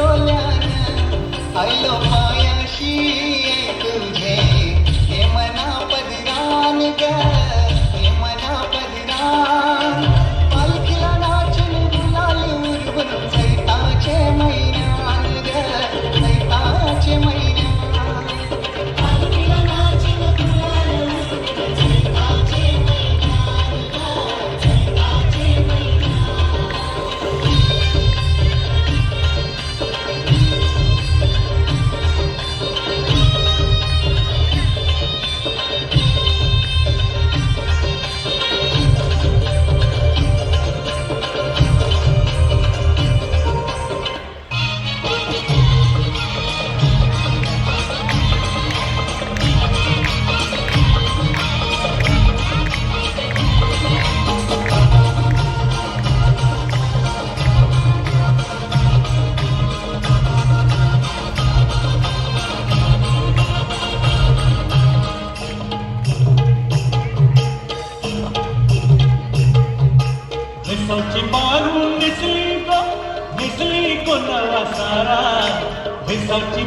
আইলো আইলো गावची पारून दिसली ग दिसली कोणाला सारा? दिसाची